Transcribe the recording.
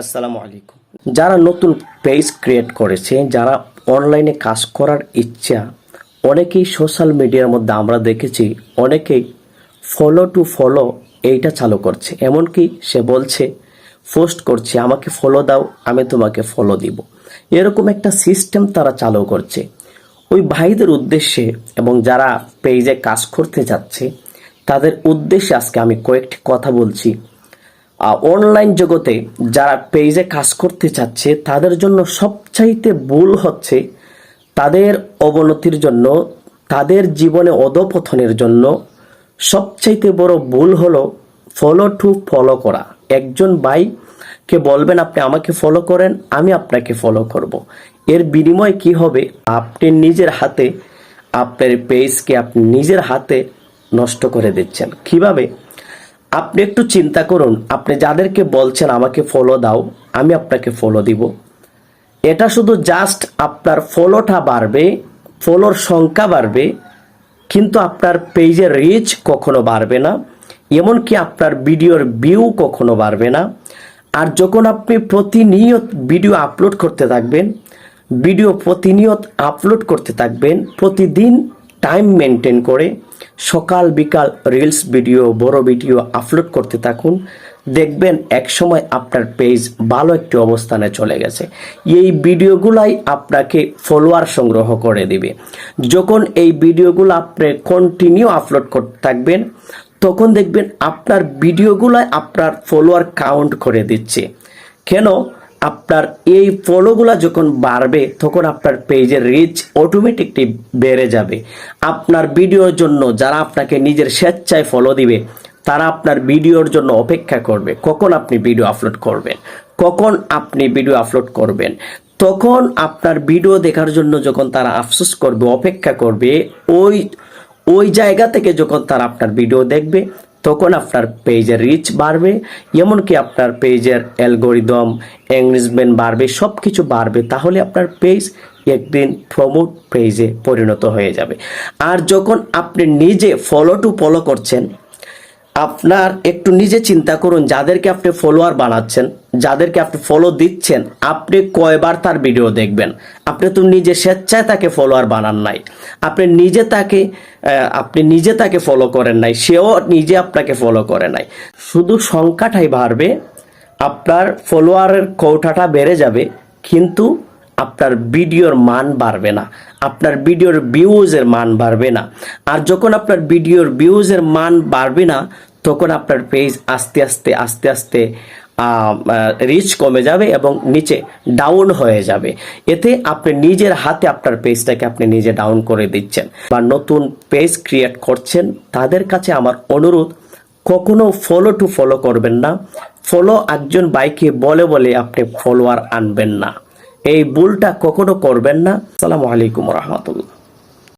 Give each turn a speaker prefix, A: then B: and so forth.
A: আসসালামু আলাইকুম। যারা নতুন পেজ ক্রিয়েট করেছে, যারা অনলাইনে কাজ করার ইচ্ছা, অনেকেই সোশ্যাল মিডিয়ার মধ্যে আমরা দেখেছি, অনেকেই ফলো টু ফলো এইটা চালু করছে। এমনকি সে বলছে পোস্ট করছে, আমাকে ফলো দাও, আমি তোমাকে ফলো দিব। এরকম একটা সিস্টেম তারা চালু করছে। ওই ভাইদের উদ্দেশ্যে এবং যারা পেজে কাজ করতে যাচ্ছে, তাদের উদ্দেশ্যে আজকে আমি কয়েকটি কথা বলছি। অনলাইন জগতে যারা পেজে কাজ করতে চাচ্ছে, তাদের জন্য সবচাইতে ভুল হচ্ছে তাদের অবনতির জন্য, তাদের জীবনে অধপতনের জন্য সবচাইতে বড় ভুল হলো ফলো টু ফলো করা। একজন ভাইকে বলবেন, আপনি আমাকে ফলো করেন, আমি আপনাকে ফলো করব। এর বিনিময়ে কি হবে? আপনি নিজের হাতে, আপনার পেজকে আপনি নিজের হাতে নষ্ট করে দিচ্ছেন। কীভাবে? আপনি একটু চিন্তা করুন, আপনি যাদেরকে বলছেন আমাকে ফলো দাও, আমি আপনাকে ফলো দিব। এটা শুধু জাস্ট আপনার ফলোটা বাড়বে ফলোর সংখ্যা বাড়বে, কিন্তু আপনার পেজের রিচ কখনো বাড়বে না, এমনকি আপনার ভিডিওর ভিউ কখনো বাড়বে না। আর যখন আপনি প্রতিনিয়ত ভিডিও আপলোড করতে থাকবেন ভিডিও প্রতিনিয়ত আপলোড করতে থাকবেন, প্রতিদিন টাইম মেনটেন করে সকাল বিকাল রিলস ভিডিও বড় ভিডিও আপলোড করতে থাকুন। দেখবেন একসময় আপনার পেজ ভালো একটি অবস্থানে চলে গেছে। এই ভিডিওগুলাই আপনাকে ফলোয়ার সংগ্রহ করে দিবে। যখন এই ভিডিওগুলো আপনি কন্টিনিউ আপলোড করতে থাকবেন, তখন দেখবেন আপনার ভিডিওগুলাই আপনার ফলোয়ার কাউন্ট করে দিচ্ছে। কেন? আপনার এই ফলোগুলা যখন বাড়বে, তখন আপনার পেজের রিচ অটোমেটিকলি বেড়ে যাবে। আপনার ভিডিওর জন্য যারা আপনাকে নিজের স্বেচ্ছায় ফলো দিবে, তারা আপনার ভিডিওর জন্য অপেক্ষা করবে। কখন আপনি ভিডিও আপলোড করবেন? কখন আপনি ভিডিও আপলোড করবেন? তখন আপনার ভিডিও দেখার জন্য যখন তারা আফসোস করবে, অপেক্ষা করবে, ওই ওই জায়গা থেকে যখন তারা আপনার ভিডিও দেখবে তখন আপনার পেজের রিচ বাড়বে, এমনকি আপনার পেজের অ্যালগোরিদম এঙ্গেজমেন্ট বাড়বে সব কিছু বাড়বে, তাহলে আপনার পেজ একদিন প্রমোট পেজে পরিণত হয়ে যাবে। আর যখন আপনি নিজে ফলো টু ফলো করছেন আপনার একটু নিজে চিন্তা করুন, যাদেরকে আপনি ফলোয়ার বানাচ্ছেন, যাদেরকে আপনি ফলো দিচ্ছেন, আপনি কয়বার তার ভিডিও দেখবেন? আপনি তো নিজে স্বেচ্ছায় তাকে ফলোয়ার বানান নাই। আপনি নিজে তাকে আপনি নিজে তাকে ফলো করেন নাই, সেও নিজে আপনাকে ফলো করে নাই। শুধু সংখ্যাটাই বাড়বে, আপনার ফলোয়ারের কৌটাটা বেড়ে যাবে, কিন্তু আপনার ভিডিওর মান বাড়বে না, আপনার ভিডিওর ভিউজের মান বাড়বে না। আর যখন আপনার ভিডিওর ভিউজের মান বাড়বে না তখন আপনার পেজ আস্তে আস্তে আস্তে আস্তে রিচ কমে যাবে এবং নিচে ডাউন হয়ে যাবে। এতে আপনি নিজের হাতে আপনার পেজটাকে আপনি নিজে ডাউন করে দিচ্ছেন বা নতুন পেজ ক্রিয়েট করছেন। তাদের কাছে আমার অনুরোধ, কখনো ফলো টু ফলো করবেন না। ফলো একজন বাইকে বলে বলে আপনি ফলোয়ার আনবেন না। এই ভুলটা কখনো করবেন না। সালামু আলাইকুম রহমতুল্লাহ।